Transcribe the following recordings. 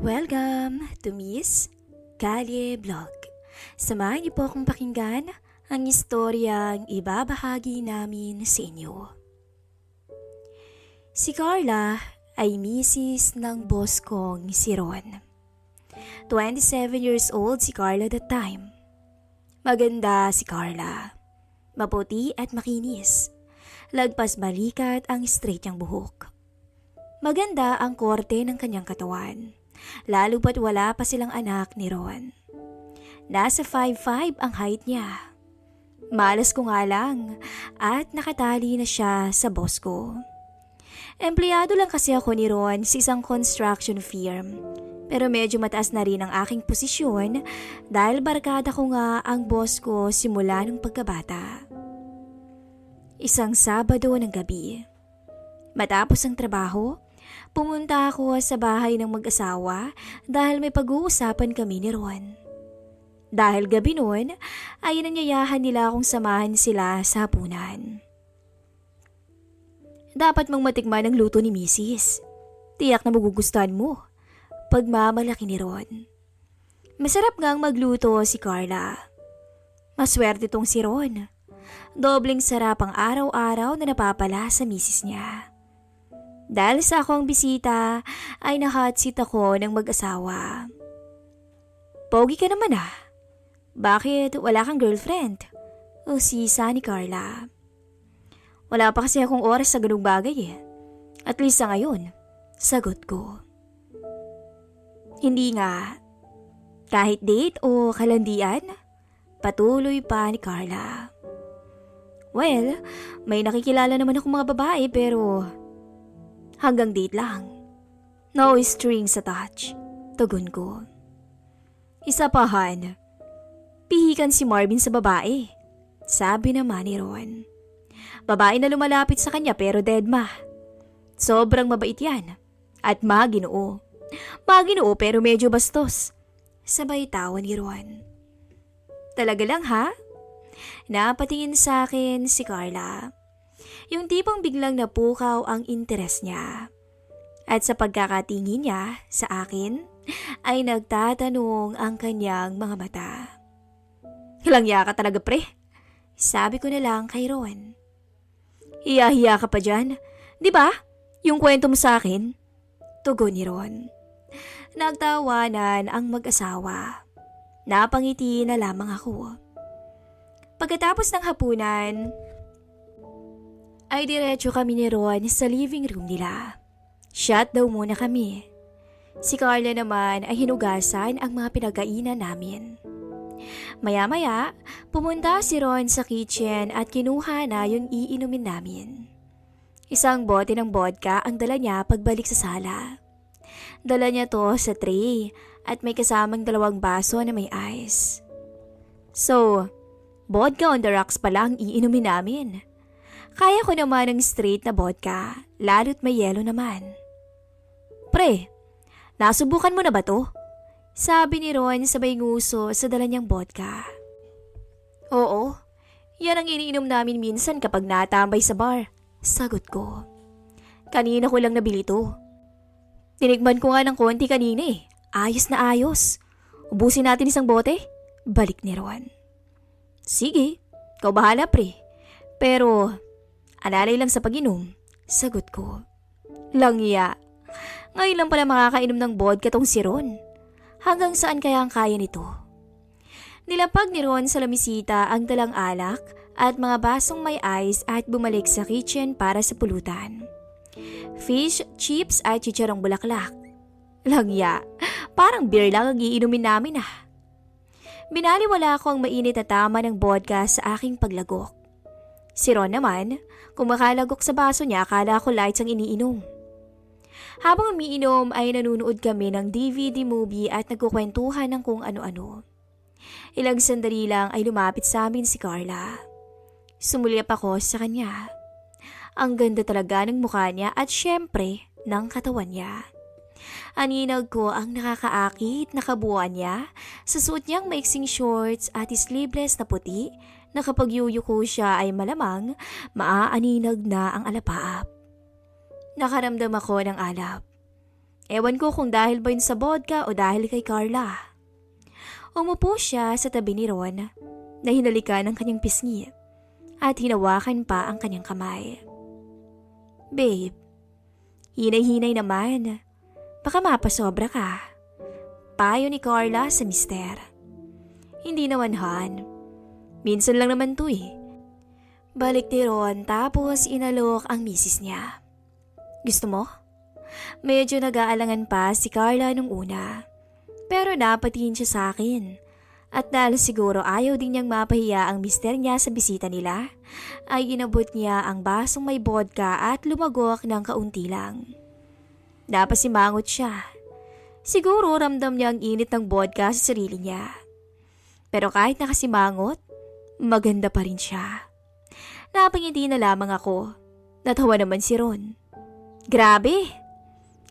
Welcome to Miss Kalye Vlog. Samahan niyo po akong pakinggan ang istoryang ibabahagi namin sa inyo. Si Carla ay misis ng boss kong si Ron. 27 years old si Carla that time. Maganda si Carla. Maputi at makinis. Lagpas balikat ang straight niyang buhok. Maganda ang korte ng kanyang katawan. Lalo pat wala pa silang anak ni Ron. Nasa 5'5 ang height niya. Malas ko nga lang at nakatali na siya sa boss ko. Empleyado lang kasi ako ni Ron sa isang construction firm. Pero medyo mataas na rin ang aking posisyon dahil barkada ko nga ang boss ko simula nung pagkabata. Isang Sabado ng gabi. Matapos ang trabaho, Pumunta ako sa bahay ng mag-asawa dahil may pag-uusapan kami ni Ron. Dahil gabi noon ay nanyayahan nila akong samahan sila sa hapunan. Dapat mong matikman ang luto ni Mrs. Tiyak na magugustuhan mo. Pagmamalaki ni Ron. Masarap ngang magluto si Carla. Maswerte tong si Ron. Dobling sarap ang araw-araw na napapala sa misis niya. Dahil sa akong bisita ay na-hot ako ng mag-asawa. Pogi ka naman ah. Bakit wala kang girlfriend? O si ni Carla. Wala pa kasi akong oras sa ganung bagay eh. At least sa ngayon, sagot ko. Hindi nga. Kahit date o kalandian, patuloy pa ni Carla. Well, may nakikilala naman akong mga babae pero Hanggang date lang. No strings attached. Tugon ko. Isa pa, Han. Pihikan si Marvin sa babae. Sabi naman ni Ron. Babae na lumalapit sa kanya pero dead ma. Sobrang mabait yan. At maginoo. Maginoo pero medyo bastos. Sabay tawa ni Ron. Talaga lang ha? Napatingin sa akin si Carla. Yung tipong biglang napukaw ang interes niya. At sa pagkakatingin niya sa akin, ay nagtatanong ang kanyang mga mata. Hilangya ka talaga pre. Sabi ko na lang kay Ron. Hiya-hiya ka pa dyan. Di ba? Yung kwento mo sa akin. Tugon ni Ron. Nagtawanan ang mag-asawa. Napangiti na lamang ako. Pagkatapos ng hapunan, ay diretso kami ni Ron sa living room nila. Shut daw muna kami. Si Carla naman ay hinugasan ang mga pinagkainan namin. Maya-maya, pumunta si Ron sa kitchen at kinuha na yung iinumin namin. Isang bote ng vodka ang dala niya pagbalik sa sala. Dala niya to sa tray at may kasamang dalawang baso na may ice. So, vodka on the rocks pala ang iinumin namin. Kaya ko naman ng straight na vodka, lalo't may yelo naman. Pre, nasubukan mo na ba to? Sabi ni Ron sabay nguso sa dala niyang vodka. Oo, yan ang iniinom namin minsan kapag natambay sa bar. Sagot ko. Kanina ko lang nabili to. Tinikman ko nga ng konti kanina eh. Ayos na ayos. Ubusin natin isang bote. Balik ni Ron. Sige, ikaw bahala pre. Pero Alalay lang sa pag-inom. Sagot ko. Langya. Ngayon lang pala makakainom ng vodka tong si Ron. Hanggang saan kaya ang kaya nito? Nilapag ni Ron sa lamisita ang dalang alak at mga basong may ice at bumalik sa kitchen para sa pulutan. Fish, chips at chicharong bulaklak. Langya, parang beer lang ang iinumin namin ah. Binaliwala ko ang mainit na tama ng vodka sa aking paglagok. Si Ron naman, kumakalagok sa baso niya akala ko lights ang iniinom. Habang umiinom ay nanunood kami ng DVD movie at nagkukwentuhan ng kung ano-ano. Ilang sandali lang ay lumapit sa amin si Carla. Sumulyap ako sa kanya. Ang ganda talaga ng mukha niya at syempre ng katawan niya. Aninag ko ang nakakaakit na kabuuan niya sa suot niyang maiksing shorts at sleeveless na puti na kapag yuyuko siya ay malamang maaaninag na ang alapaap. Nakaramdam ako ng alap. Ewan ko kung dahil ba yun sa vodka o dahil kay Carla. Umupo siya sa tabi ni Ron na hinalikan ng kanyang pisngi at hinawakan pa ang kanyang kamay. Babe, hinay-hinay naman. Baka mapasobra ka. Payo ni Carla sa mister. Hindi naman Han. Minsan lang naman to eh. Balik ni Ron tapos inalok ang misis niya. Gusto mo? Medyo nag-aalangan pa si Carla nung una. Pero napatingin siya sa akin. At dahil siguro ayaw din niyang mapahiya ang mister niya sa bisita nila, ay inabot niya ang basong may vodka at lumagok ng kaunti lang. Napasimangot siya. Siguro ramdam niya ang init ng vodka sa sarili niya. Pero kahit nakasimangot, maganda pa rin siya. Napangiti na lamang ako. Natawa naman si Ron. Grabe!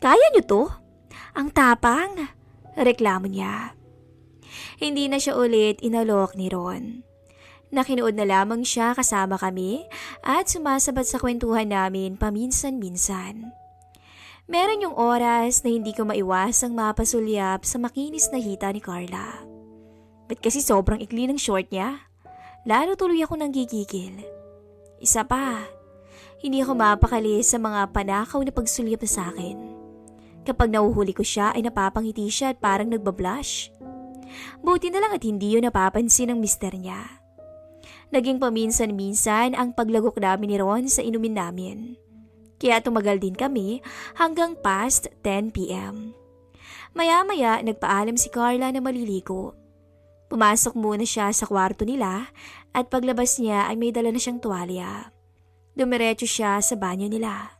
Kaya niyo to? Ang tapang! Reklamo niya. Hindi na siya ulit inalok ni Ron. Nakinood na lamang siya kasama kami at sumasabat sa kwentuhan namin paminsan-minsan. Meron yung oras na hindi ko maiwasang mapasulyap sa makinis na hita ni Carla. Ba't kasi sobrang ikli ng short niya? Lalo tuloy ako nang gigigil. Isa pa, hindi ako mapakali sa mga panakaw na pagsulyap sa akin. Kapag nauhuli ko siya ay napapangiti siya at parang nagbablush. Buti na lang at hindi yun napapansin ng mister niya. Naging paminsan-minsan ang paglagok namin ni Ron sa inumin namin. Kaya tumagal din kami hanggang past 10pm. Maya-maya nagpaalam si Carla na maliligo. Pumasok muna siya sa kwarto nila at paglabas niya ay may dala na siyang tuwalya. Dumiretso siya sa banyo nila.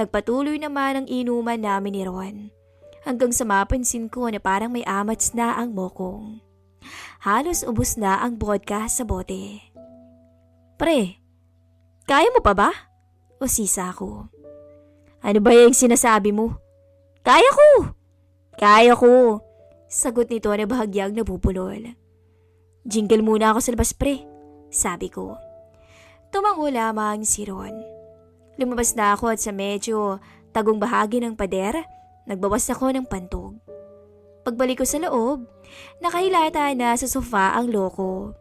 Nagpatuloy naman ang inuman namin ni Ron. Hanggang sa mapansin ko na parang may amats na ang mokong. Halos ubos na ang vodka sa bote. Pre, kaya mo pa ba? O sisa ko. Ano ba yung sinasabi mo? Kaya ko! Kaya ko! Sagot nito na bahagyang nabubulol. Jingle muna ako sa labas pre, sabi ko. Tumango lamang si Ron. Lumabas na ako at sa medyo tagong bahagi ng pader, nagbawas ako ng pantog. Pagbalik ko sa loob, nakahilata na sa sofa ang loko.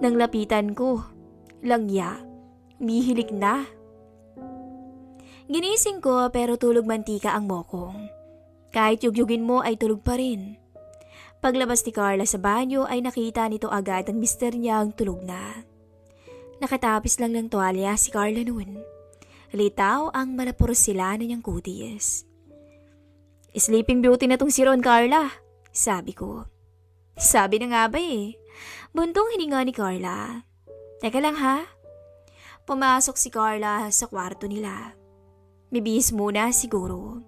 Nang lapitan ko, langya, mihilig na. Ginising ko pero tulog mantika ang mokong. Kahit yugyugin mo ay tulog pa rin. Paglabas ni Carla sa banyo ay nakita nito agad ang mister niya ang tulog na. Nakatapis lang ng tuwalya si Carla noon. Litaw ang malapuros sila na niyang kutis. Sleeping beauty na tong si Ron Carla, sabi ko. Sabi na nga ba eh. Buntong hininga ni Carla. Teka lang ha. Pumasok si Carla sa kwarto nila. Bibihis muna siguro.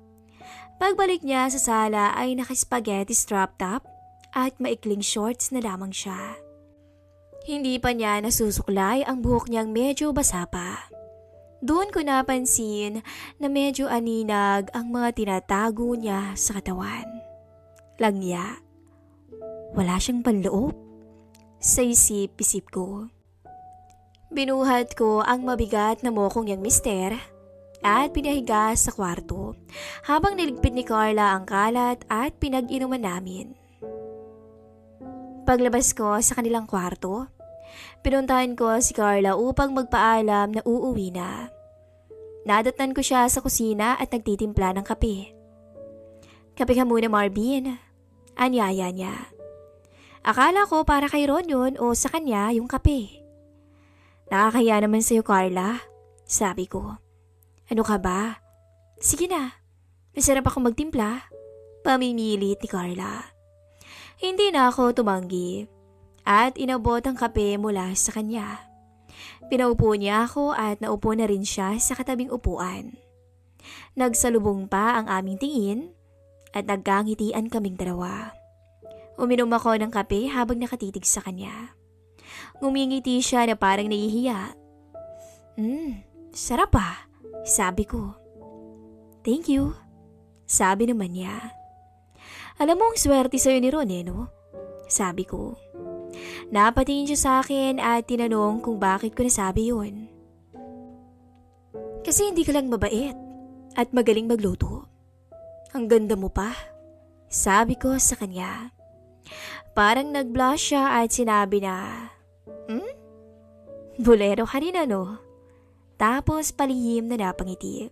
Pagbalik niya sa sala ay naka-spaghetti strap top at maikling shorts na lamang siya. Hindi pa niya nasusuklay ang buhok niyang medyo basa pa. Doon ko napansin na medyo aninag ang mga tinatago niya sa katawan. Langya. Wala siyang panloob. Sa isip-isip ko. Binuhat ko ang mabigat na mokong niyang mister at pinahiga sa kwarto habang niligpit ni Carla ang kalat at pinag-inuman namin. Paglabas ko sa kanilang kwarto, pinuntahan ko si Carla upang magpaalam na uuwi na. Nadatnan ko siya sa kusina at nagtitimpla ng kape. Kape ka muna Marvin. Anyaya niya. Akala ko para kay Ron yun o sa kanya yung kape. Nakakaya naman sa'yo Carla, sabi ko. Ano ka ba? Sige na, masarap ako magtimpla. Pamimilit ni Carla. Hindi na ako tumanggi at inabot ang kape mula sa kanya. Pinaupo niya ako at naupo na rin siya sa katabing upuan. Nagsalubong pa ang aming tingin at nagkangitian kaming dalawa. Uminom ako ng kape habang nakatitig sa kanya. Ngumingiti siya na parang nahihiya. Hmm, sarap ah, sabi ko. Thank you, sabi naman niya. Alam mo ang swerte sa'yo ni Ron eh, no? Sabi ko. Napatingin siya sa akin at tinanong kung bakit ko nasabi yun. Kasi hindi ka lang mabait at magaling magluto. Ang ganda mo pa. Sabi ko sa kanya. Parang nag-blush siya at sinabi na, Hmm? Bolero ka rin ano? Tapos palihim na napangiti.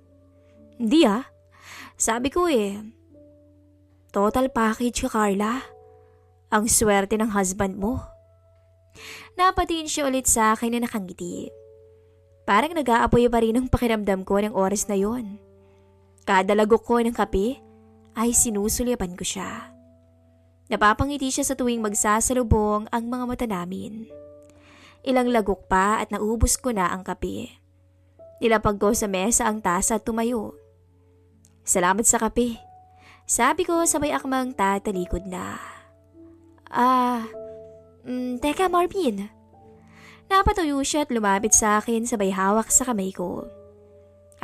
Hindi ah. Sabi ko eh. Total package ka Carla. Ang swerte ng husband mo. Napatiin siya ulit sa akin na nakangiti. Parang nag-aapoy pa rin ang pakiramdam ko ng oras na yon. Kada lagok ko ng kape ay sinusulyapan ko siya. Napapangiti siya sa tuwing magsasalubong ang mga mata namin. Ilang lagok pa at naubos ko na ang kape. Nilapag ko sa mesa ang tasa at tumayo. Salamat sa kape. Sabi ko sabay akmang tatalikod na. Ah, mm, teka Marvin. Napatuyo siya at lumapit sa akin sabay hawak sa kamay ko.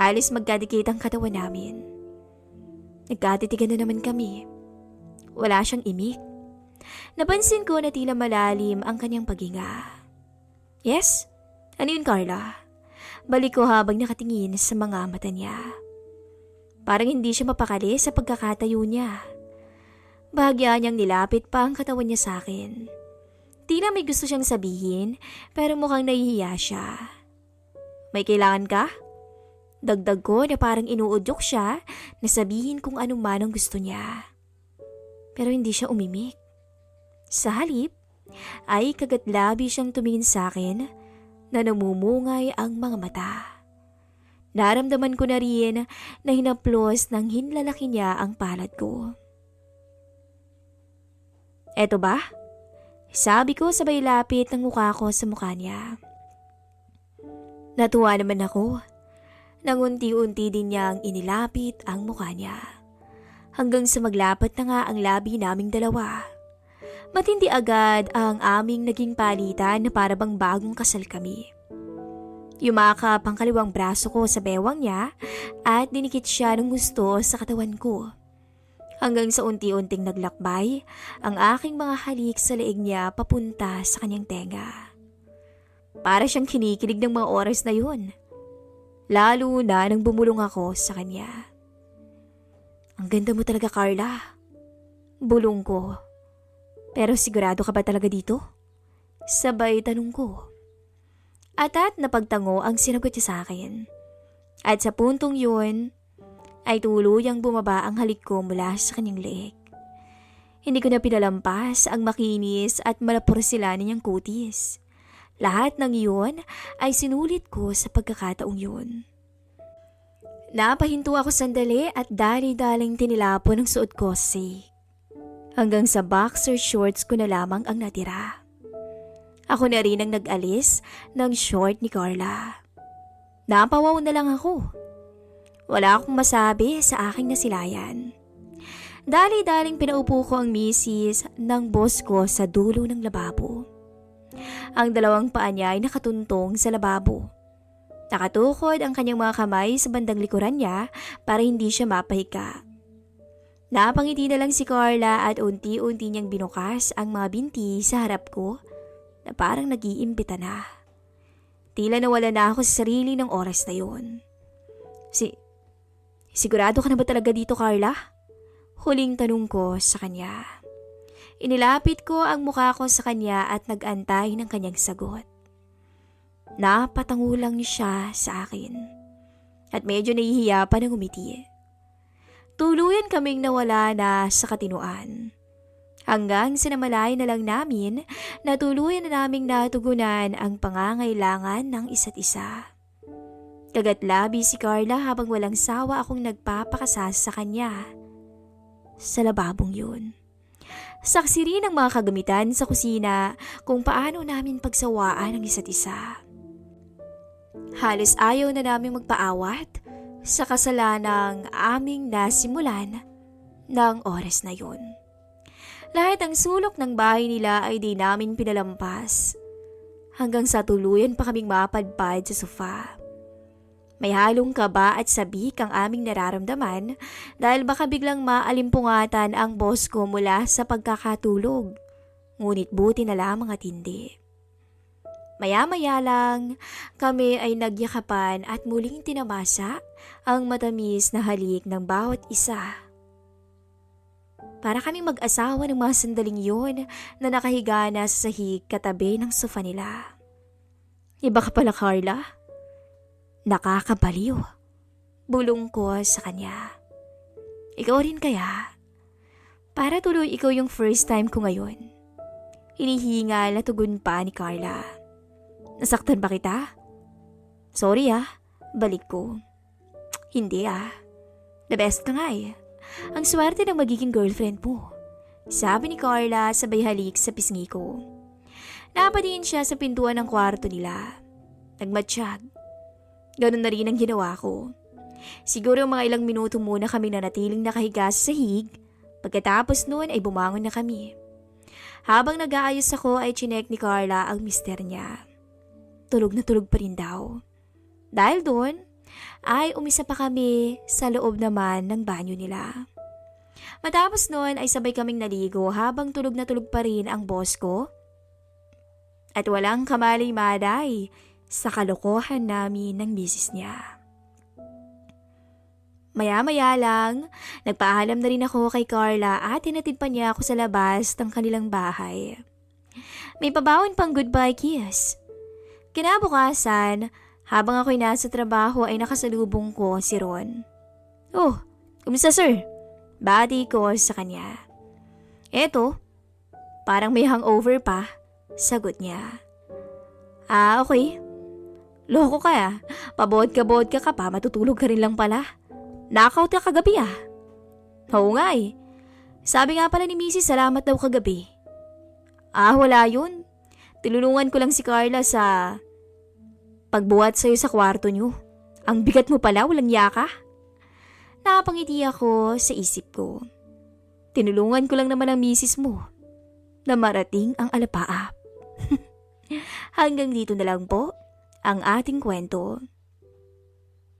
Alis magkadikit ang katawan namin. Nagkatitigan na naman kami. Wala siyang imik. Napansin ko na tila malalim ang kanyang paghinga. Yes? Ano yun, Carla? Balik ko habang nakatingin sa mga mata niya. Parang hindi siya mapakali sa pagkakatayo niya. Bahagya niyang nilapit pa ang katawan niya sa akin. Tila may gusto siyang sabihin, pero mukhang nahihiya siya. May kailangan ka? Dagdag ko na parang inuudyok siya na sabihin kung ano man ang gusto niya. Pero hindi siya umimik. Sa halip, ay kagatlabi siyang tumingin sa akin na namumungay ang mga mata. Naramdaman ko na rin na hinaplos ng hinlalaki niya ang palad ko. Eto ba? Sabi ko sabay lapit ng mukha ko sa mukha niya. Natuwa naman ako. Nang unti-unti din niyang inilapit ang mukha niya. Hanggang sa maglapat na nga ang labi naming dalawa. Matindi agad ang aming naging palitan na para bang bagong kasal kami. Yumakap ang kaliwang braso ko sa bewang niya at dinikit siya ng gusto sa katawan ko. Hanggang sa unti-unting naglakbay ang aking mga halik sa leeg niya papunta sa kanyang tenga. Para siyang kinikilig ng mga oras na yun. Lalo na nang bumulong ako sa kanya. Ang ganda mo talaga, Carla. Bulong ko. Pero sigurado ka ba talaga dito? Sabay tanong ko. At at napagtango ang sinagot niya sa akin. At sa puntong yun, ay tuluyang bumaba ang halik ko mula sa kanyang leeg. Hindi ko na pinalampas ang makinis at malaporsilanin niyang kutis. Lahat ng iyon ay sinulit ko sa pagkakataong yun. Napahinto ako sandali at dali-daling tinilapon ang suot ko sa. Hanggang sa boxer shorts ko na lamang ang natira. Ako na rin ang nag-alis ng short ni Carla. Napawaw na lang ako. Wala akong masabi sa aking nasilayan. Dali-daling pinaupo ko ang misis ng boss ko sa dulo ng lababo. Ang dalawang paa niya ay nakatuntong sa lababo. Nakatukod ang kanyang mga kamay sa bandang likuran niya para hindi siya mapahiga. Napangiti na lang si Carla at unti-unti niyang binukas ang mga binti sa harap ko na parang nag-iimbita na. Tila nawala na ako sa sarili ng oras na yun. Si, sigurado ka na ba talaga dito Carla? Huling tanong ko sa kanya. Inilapit ko ang mukha ko sa kanya at nag-antay ng kanyang sagot. Napatango lang siya sa akin. At medyo nahihiya pa ng umiti. Tuluyan kaming nawala na sa katinuan. Hanggang sinamalay na lang namin na tuluyan na naming natugunan ang pangangailangan ng isa't isa. Kagatlabi si Carla habang walang sawa akong nagpapakasas sa kanya. Sa lababong yun. Saksi rin ang mga kagamitan sa kusina kung paano namin pagsawaan ang isa't isa. Halos ayaw na namin magpaawat sa kasalanang aming nasimulan ng oras na yun. Lahat ng sulok ng bahay nila ay di namin pinalampas hanggang sa tuluyan pa kaming mapadpad sa sofa. May halong kaba at sabik ang aming nararamdaman dahil baka biglang maalimpungatan ang boss ko mula sa pagkakatulog. Ngunit buti na lamang at hindi. Maya-maya lang, kami ay nagyakapan at muling tinamasa ang matamis na halik ng bawat isa Para kaming mag-asawa ng mga sandaling yon na nakahiga na sa sahig katabi ng sofa nila. Iba ka pala, Carla. Nakakabaliw. Bulong ko sa kanya. Ikaw rin kaya? Para tuloy ikaw yung first time ko ngayon. Hinihingal na tugon pa ni Carla. Nasaktan ba kita? Sorry ah, balik ko. Hindi ah. The best ka nga eh. Ang swerte ng magiging girlfriend mo. Sabi ni Carla sabay halik sa pisngi ko. Napatingin siya sa pintuan ng kwarto nila. Nagmatsyag. Ganun na rin ang ginawa ko. Siguro mga ilang minuto muna kami nanatiling nakahiga sa sahig. Pagkatapos noon ay bumangon na kami. Habang nag-aayos ako ay chinek ni Carla ang mister niya. Tulog na tulog pa rin daw. Dahil doon, ay umisa pa kami sa loob naman ng banyo nila. Matapos noon ay sabay kaming naligo habang tulog na tulog pa rin ang boss ko. At walang kamalay-maday sa kalokohan namin ng misis niya. Maya-maya lang, nagpaalam na rin ako kay Carla at tinatid pa niya ako sa labas ng kanilang bahay. May pabawon pang goodbye kiss. Kinabukasan, habang ako'y nasa trabaho ay nakasalubong ko si Ron. Oh, kumusta sir? Bati ko sa kanya. Eto, parang may hangover pa, sagot niya. Ah, okay. Loko ka ah. Pabodka-bodka ka pa, matutulog ka rin lang pala. Knockout ka kagabi ah. Oo nga eh. Sabi nga pala ni Mrs. salamat daw kagabi. Ah, wala yun. Tinulungan ko lang si Carla sa pagbuhat sa'yo sa kwarto niyo. Ang bigat mo pala, walang yaka. Napangiti ako sa isip ko. Tinulungan ko lang naman ang misis mo na marating ang alapaap. Hanggang dito na lang po ang ating kwento.